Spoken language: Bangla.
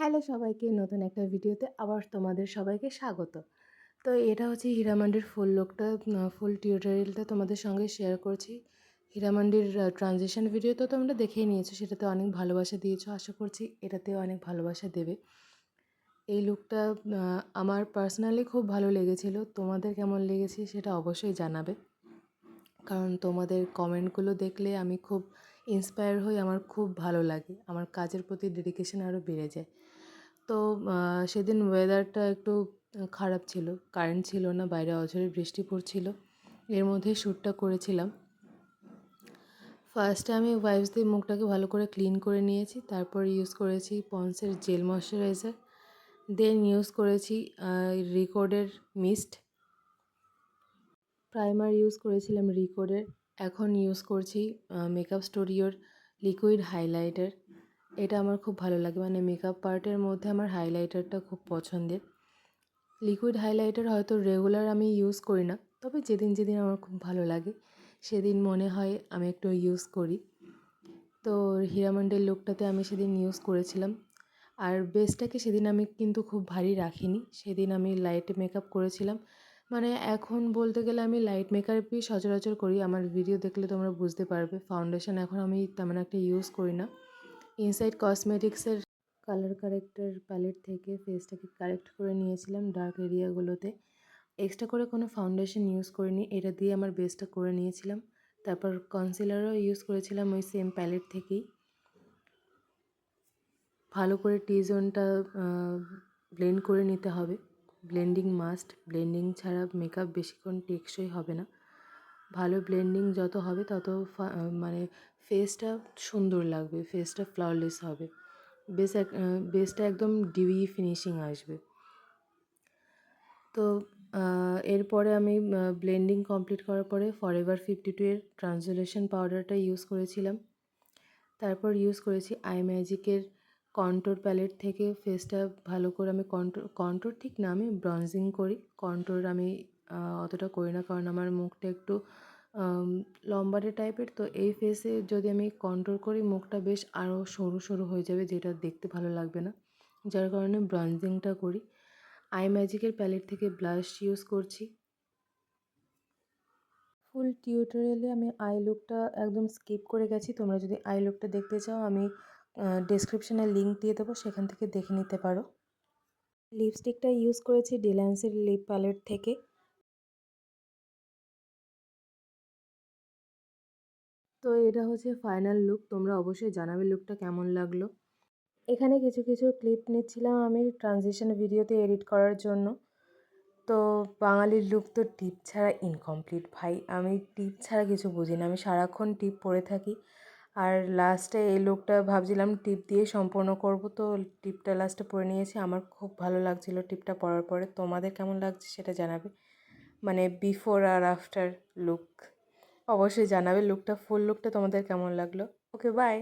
হ্যালো সবাইকে, নতুন একটা ভিডিওতে আবার তোমাদের সবাইকে স্বাগত। তো এটা হচ্ছে হীরামান্ডির ফুল লোকটা ফুল টিউটোরিয়ালটা তোমাদের সঙ্গে শেয়ার করছি। হীরামান্ডির ট্রানজেকশন ভিডিও তো তোমরা দেখেই নিয়েছো, সেটাতে অনেক ভালোবাসা দিয়েছ, আশা করছি এটাতেও অনেক ভালোবাসা দেবে। এই লুকটা আমার পার্সোনালি খুব ভালো লেগেছিল, তোমাদের কেমন লেগেছে সেটা অবশ্যই জানাবে। কারণ তোমাদের কমেন্টগুলো দেখলে আমি খুব ইন্সপায়ার হই, আমার খুব ভালো লাগে, আমার কাজের প্রতি ডেডিকেশন আরও বেড়ে যায়। তো সেদিন ওয়েদারটা একটু খারাপ ছিল। কারেন্ট ছিল না, বাইরে অঝরে বৃষ্টি পড়ছিল। এর মধ্যে শ্যুটটা করেছিলাম। ফার্স্টে আমি ওয়াইপস দিয়ে মুখটাকে ভালো করে ক্লিন করে নিয়েছি। তারপর ইউজ করেছি পন্সের জেল ময়শ্চারাইজার দেন ইউজ করেছি রিকোডের মিস্ট প্রাইমার ইউজ করেছিলাম রিকোডের এখন ইউজ করছি মেকআপ স্টুডিওর লিকুইড হাইলাইটার এটা আমার খুব ভালো লাগে। মানে মেকআপ পার্টের মধ্যে আমার হাইলাইটারটা খুব পছন্দের। লিকুইড হাইলাইটার হয়তো রেগুলার আমি ইউজ করি না, তবে যেদিন যেদিন আমার খুব ভালো লাগে, সেদিন মনে হয় আমি একটু ইউজ করি। তো হীরামন্ডের লুকটাতে আমি সেদিন ইউজ করেছিলাম। আর বেসটাকে সেদিন আমি কিন্তু খুব ভারী রাখিনি, সেদিন আমি লাইট মেকআপ করেছিলাম। মানে এখন বলতে গেলে আমি লাইট মেকআপই সচরাচর করি, আমার ভিডিও দেখলে তোমরা বুঝতে পারবে। ফাউন্ডেশন এখন আমি তেমন একটা ইউজ করি না। ইনসাইড কসমেটিক্সের কালার কারেক্টার প্যালেট থেকে ফেসটাকে কারেক্ট করে নিয়েছিলাম ডার্ক এরিয়াগুলোতে এক্সট্রা করে কোনো ফাউন্ডেশন ইউজ করিনি, এটা দিয়ে আমার বেসটা করে নিয়েছিলাম। তারপর কনসিলারও ইউজ করেছিলাম ওই সেম প্যালেট থেকেই। ভালো করে টি জোনটা ব্লেন্ড করে নিতে হবে। ব্লেন্ডিং মাস্ট ব্লেন্ডিং ছাড়া মেকআপ বেশিক্ষণ টেকসই হবে না। ভালো ব্লেন্ডিং যত হবে, তত মানে ফেসটা সুন্দর লাগবে ফেসটা ফ্লাওয়ারলেস হবে। বেস বেসটা একদম ডিউই ফিনিশিং আসবে। তো এরপরে আমি ব্লেন্ডিং কমপ্লিট করার পরে ফরএভার ফিফটি টু এর ট্রান্সলেশন পাউডারটা ইউজ করেছিলাম। তারপর ইউজ করেছি আই ম্যাজিকের কন্টোর প্যালেট থেকে ফেসটা ভালো করে আমি কন্টোর কন্টোর ঠিক না, আমি ব্রঞ্জিং করি। কন্টোর আমি অতটা করি না কারণ আমার মুখটা একটু লম্বাটে টাইপের তো এই ফেসে যদি আমি কন্ট্রোল করি, মুখটা বেশ আরও সরু সরু হয়ে যাবে, যেটা দেখতে ভালো লাগবে না। যার কারণে ব্রঞ্জিংটা করি। আই ম্যাজিকের প্যালেট থেকে ব্লাশ ইউজ করছি। ফুল টিউটোরিয়ালে আমি আই লুকটা একদম স্কিপ করে গেছি। তোমরা যদি আই লুকটা দেখতে চাও, আমি ডেসক্রিপশানে লিঙ্ক দিয়ে দেবো, সেখান থেকে দেখে নিতে পারো। লিপস্টিকটা ইউজ করেছি ডিল্যান্সের লিপ প্যালেট থেকে। তো এটা হচ্ছে ফাইনাল লুক তোমরা অবশ্যই জানাবে লুকটা কেমন লাগল। এখানে কিছু কিছু ক্লিপ নিচ্ছিলাম আমি ট্রানজিশন ভিডিওতে এডিট করার জন্য। তো বাঙালির লুক তো টিপ ছাড়া ইনকমপ্লিট ভাই। আমি টিপ ছাড়া কিছু বুঝি না আমি সারাক্ষণ টিপ পরে থাকি। আর লাস্টে এই লুকটা ভাবছিলাম টিপ দিয়ে সম্পূর্ণ করব, তো টিপটা লাস্টে পরে নিয়েছি। আমার খুব ভালো লাগছিল টিপটা পরার পরে। তোমাদের কেমন লাগছে সেটা জানাবে? মানে বিফোর আর আফটার লুক অবশ্যই জানাবে লুকটা ফুল লুকটা তোমাদের কেমন লাগল। Okay bye